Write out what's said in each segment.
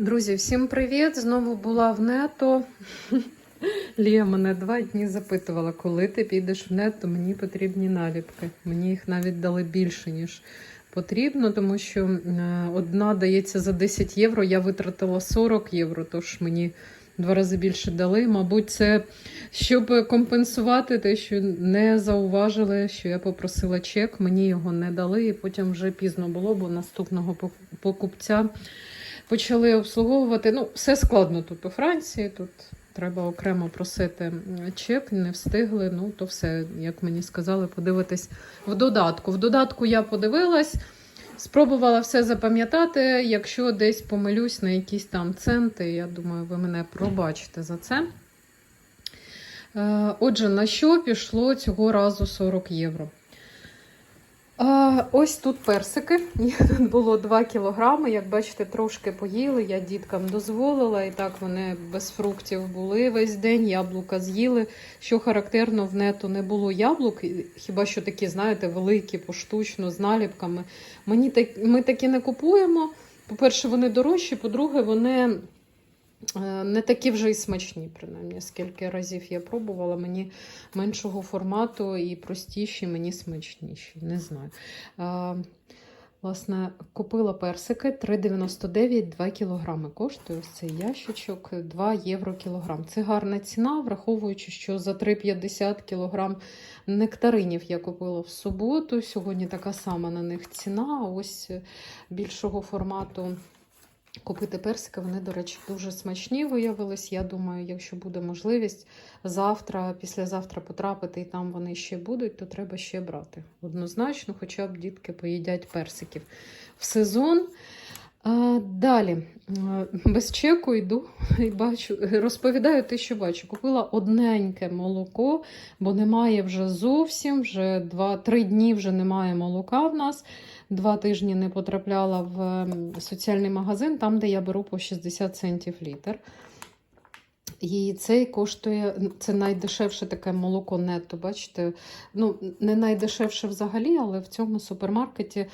Друзі, всім привіт! Знову була в нето. Лія мене два дні запитувала, коли ти підеш в нето, мені потрібні наліпки. Мені їх навіть дали більше, ніж потрібно, тому що е, одна дається за 10 євро, я витратила 40 євро, тож мені два рази більше дали. Мабуть, це щоб компенсувати те, що не зауважили, що я попросила чек, мені його не дали, і потім вже пізно було, бо наступного покупця почали обслуговувати. Ну, все складно тут у Франції. Тут треба окремо просити чек, не встигли. Ну, то все, як мені сказали, подивитись в додатку. В додатку я подивилась, спробувала все запам'ятати. Якщо десь помилюсь на якісь там центи, я думаю, ви мене пробачите за це. Е, Отже, на що пішло цього разу 40 євро? Ось тут персики. Тут було 2 кілограми. Як бачите, трошки поїли. Я діткам дозволила. І так вони без фруктів були весь день. Яблука з'їли. Що характерно, в нету не було яблук, хіба що такі, знаєте, великі, поштучно, з наліпками. Мені так, ми такі не купуємо. По-перше, вони дорожчі, по-друге, вони не такі вже й смачні, принаймні. Скільки разів я пробувала, мені меншого формату і простіші, мені смачніші. Не знаю. Власне, купила персики 3,99 2 кілограми. Коштує ось цей ящичок 2 євро кілограм. Це гарна ціна, враховуючи, що за 3,50 кілограм нектаринів я купила в суботу. Сьогодні така сама на них ціна. Ось більшого формату. Купити персики, вони, до речі, дуже смачні виявились. Я думаю, якщо буде можливість завтра, післязавтра потрапити і там вони ще будуть, то треба ще брати. Однозначно, хоча б дітки поїдять персиків в сезон. А, далі, без чеку йду і бачу, розповідаю те, що бачу. Купила одненьке молоко, бо немає вже зовсім, вже 2-3 дні вже немає молока в нас. Два тижні не потрапляла в ем, соціальний магазин, там, де я беру по 60 центів літр. І цей коштує, це найдешевше таке молоко нетто, бачите, ну, не найдешевше взагалі, але в цьому супермаркеті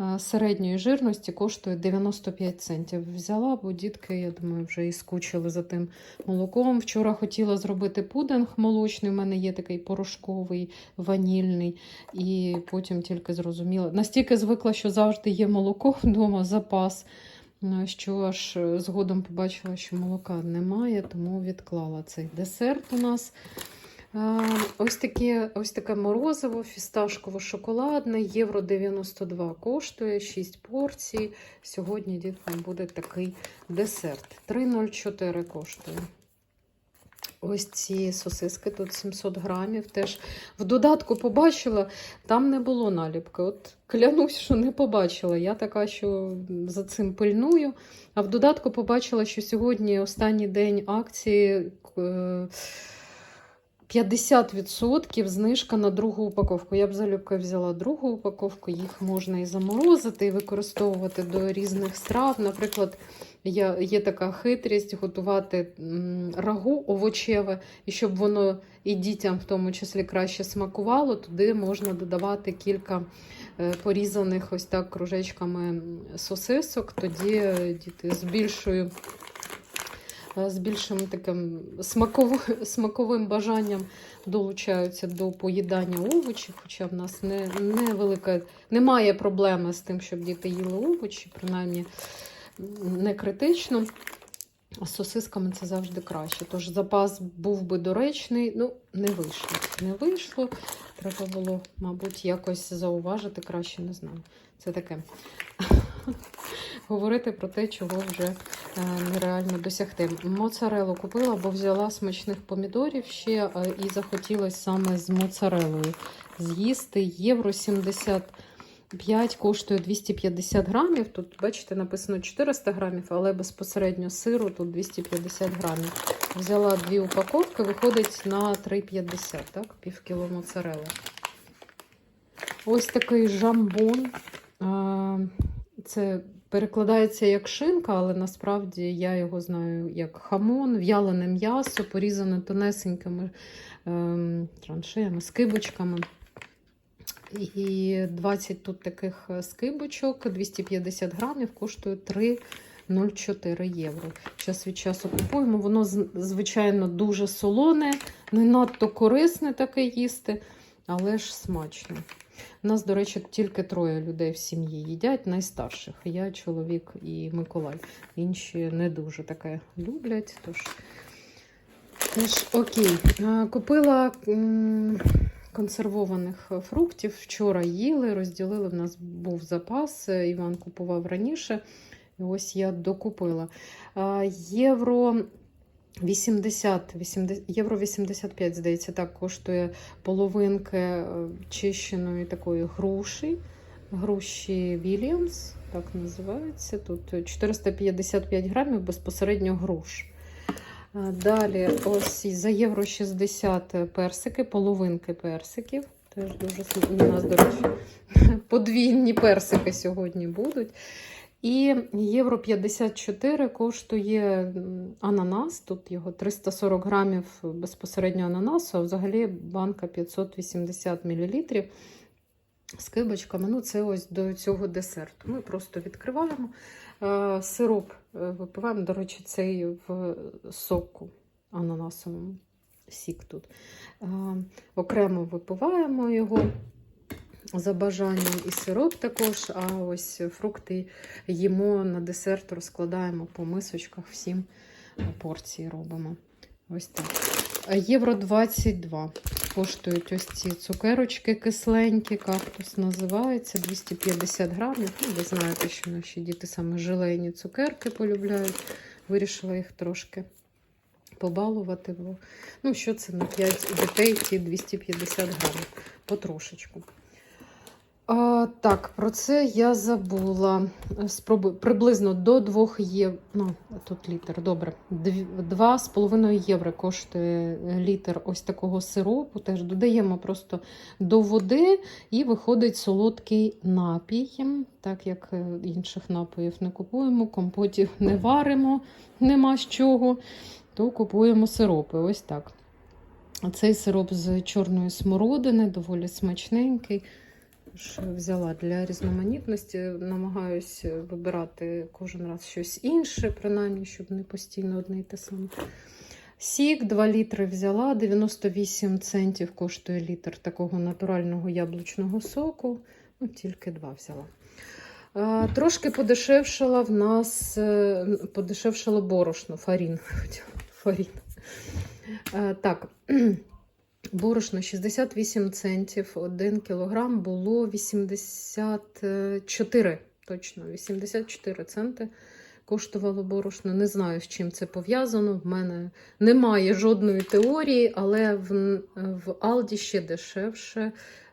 е, середньої жирності коштує 95 центів. Взяла, бо дітки, я думаю, вже і скучили за тим молоком. Вчора хотіла зробити пудинг молочний, у мене є такий порошковий, ванільний, і потім тільки зрозуміла. Настільки звикла, що завжди є молоко вдома, запас. Ну, Що аж е, згодом побачила, що молока немає, тому відклала цей десерт у нас. Ось таке, ось таке морозиво, фісташково-шоколадне, євро 92 коштує, 6 порцій. Сьогодні діткам буде такий десерт. 3,04 коштує. Ось ці сосиски тут 700 грамів. Теж в додатку побачила, там не було наліпки. От клянусь, що не побачила. Я така, що за цим пильную. А в додатку побачила, що сьогодні останній день акції. е, 50% знижка на другу упаковку. Я б залюбки взяла другу упаковку, їх можна і заморозити, і використовувати до різних страв. Наприклад, є така хитрість готувати рагу овочеве, і щоб воно і дітям в тому числі краще смакувало, туди можна додавати кілька е, порізаних ось так кружечками сосисок. Тоді е, діти з більшою. Е, З більшим таким смаковим, смаковим бажанням долучаються до поїдання овочів, хоча в нас не, не велика, немає проблеми з тим, щоб діти їли овочі, принаймні не критично. А з сосисками це завжди краще. Тож запас був би доречний, ну, не вийшло. Не вийшло. Треба було, мабуть, якось зауважити краще, не знаю. Це таке. Говорити про те, чого вже е, нереально досягти. Моцарелу купила, бо взяла смачних помідорів ще е, і захотілося саме з моцарелою з'їсти. Євро 75 коштує 250 грамів. Тут, бачите, написано 400 грамів, але безпосередньо сиру тут 250 грамів. Взяла дві упаковки, виходить на 3,50, так? Пів кіло моцарели. Ось такий жамбон. Це перекладається як шинка, але насправді я його знаю як хамон, в'ялене м'ясо, порізане тонесенькими ем, траншеями, скибочками. І 20 тут таких скибочок, 250 грамів, коштує 3 0,4 євро. Час від часу купуємо. Воно, звичайно, дуже солоне, не надто корисне таке їсти, але ж смачно. У нас, до речі, тільки троє людей в сім'ї їдять, найстарших. Я, чоловік і Миколай. Інші не дуже таке люблять. Тож, теж окей. Купила консервованих фруктів. Вчора їли, розділили. В нас був запас. Іван купував раніше. Ось я докупила. Євро 80, 80, євро 85, здається, так коштує половинки е, чищеної такої груші. Груші Вільямс, так називається. Тут 455 грамів безпосередньо груш. Далі ось за євро 60 персики, половинки персиків. Теж дуже. У нас, до речі, подвійні персики сьогодні будуть. І євро 54 коштує ананас. Тут його 340 грамів безпосередньо ананасу, а взагалі банка 580 мл з кибочками. Ну, це ось до цього десерту. Ми просто відкриваємо. Е, Сироп е, випиваємо, до речі, цей в соку ананасовому. Сік тут. Е, Окремо випиваємо його за бажанням і сироп також. А ось фрукти їмо на десерт, розкладаємо по мисочках, всім порції робимо. Ось так. Євро 22 коштують ось ці цукерочки кисленькі, кактус називається 250 грамів. Ну, ви знаєте, що наші діти саме желейні цукерки полюбляють. Вирішила їх трошки побалувати. Ну, що це на 5 дітей, ці 250 грамів, потрошечку. А, так, про це я забула. Спробую приблизно до 2 євро. Ну, тут літр, добре. 2,5 євро коштує літр ось такого сиропу. Теж додаємо просто до води і виходить солодкий напій. Так як е, інших напоїв не купуємо, компотів не варимо, нема з чого, то купуємо сиропи. Ось так. Цей сироп з чорної смородини, доволі смачненький. Тож Взяла для різноманітності, намагаюся вибирати кожен раз щось інше, принаймні, щоб не постійно одне й те саме. Сік 2 літри взяла, 98 центів коштує літр такого натурального яблучного соку. Ну, тільки два взяла. Трошки подешевшала в нас е, подешевшало борошно, фарін. фарін. Так, Борошно 68 центів 1 кілограм було 84, точно, 84 центи коштувало борошно. Не знаю, з чим це пов'язано. В мене немає жодної теорії, але в, в Алді ще дешевше.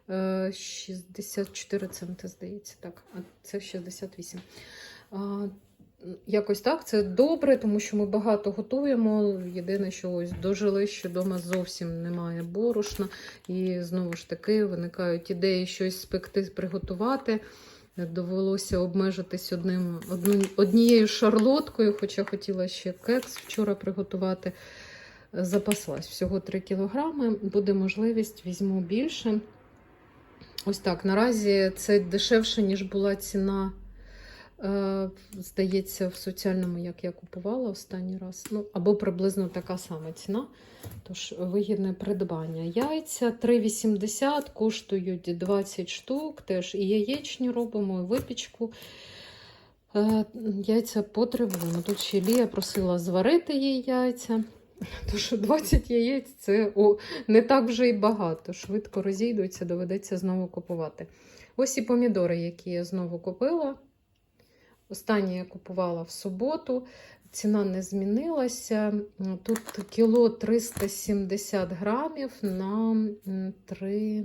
е, 64 центи, здається, так, а це 68. Якось так, це добре, тому що ми багато готуємо. Єдине, що ось дожили, що вдома зовсім немає борошна. І знову ж таки виникають ідеї щось спекти, приготувати. Довелося обмежитись одним, однією шарлоткою, хоча хотіла ще кекс вчора приготувати. Запаслась всього 3 кілограми. Буде можливість, візьму більше. Ось так. Наразі це дешевше, ніж була ціна. Е, Здається, в соціальному, як я купувала останній раз. Ну, або приблизно така сама ціна. Тож вигідне придбання. Яйця 3,80 коштують 20 штук. Теж і яєчні робимо, і випічку. Е, Яйця потребуємо. Тут ще Лія просила зварити їй яйця. Тож 20 яєць це о, не так вже й багато. Швидко розійдуться, доведеться знову купувати. Ось і помідори, які я знову купила. Останнє я купувала в суботу, ціна не змінилася. Тут кіло 370 грамів на 3,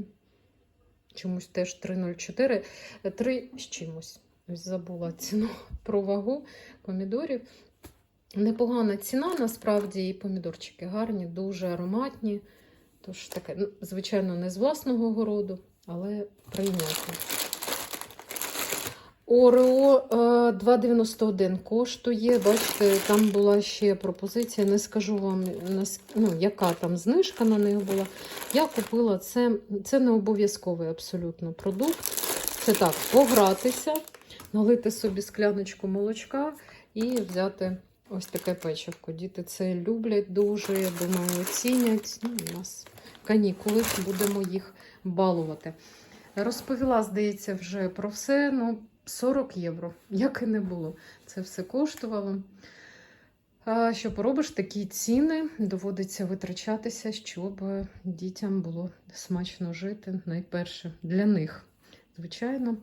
чомусь теж 3,04, 3 з чимось. Забула ціну про вагу помідорів. Непогана ціна, насправді, і помідорчики гарні, дуже ароматні. Тож таке, ну, звичайно, не з власного городу, але прийнятно. Орео е, 2,91 коштує. Бачите, там була ще пропозиція. Не скажу вам, ну, яка там знижка на них була. Я купила це, це не обов'язковий абсолютно продукт. Це так, погратися, налити собі скляночку молочка і взяти ось таке печивко. Діти це люблять дуже, я думаю, оцінять. Ну, у нас канікули, будемо їх балувати. Розповіла, здається, вже про все. Ну, 40 євро, як і не було. Це все коштувало. А що поробиш, такі ціни доводиться витрачатися, щоб дітям було смачно жити. Найперше для них, звичайно.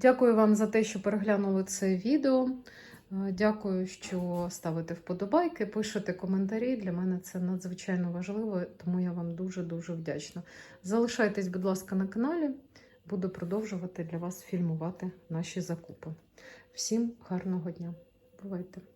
Дякую вам за те, що переглянули це відео. Дякую, що ставите вподобайки, пишете коментарі. Для мене це надзвичайно важливо, тому я вам дуже-дуже вдячна. Залишайтесь, будь ласка, на каналі. Буду продовжувати для вас фільмувати наші закупи. Всім гарного дня. Бувайте!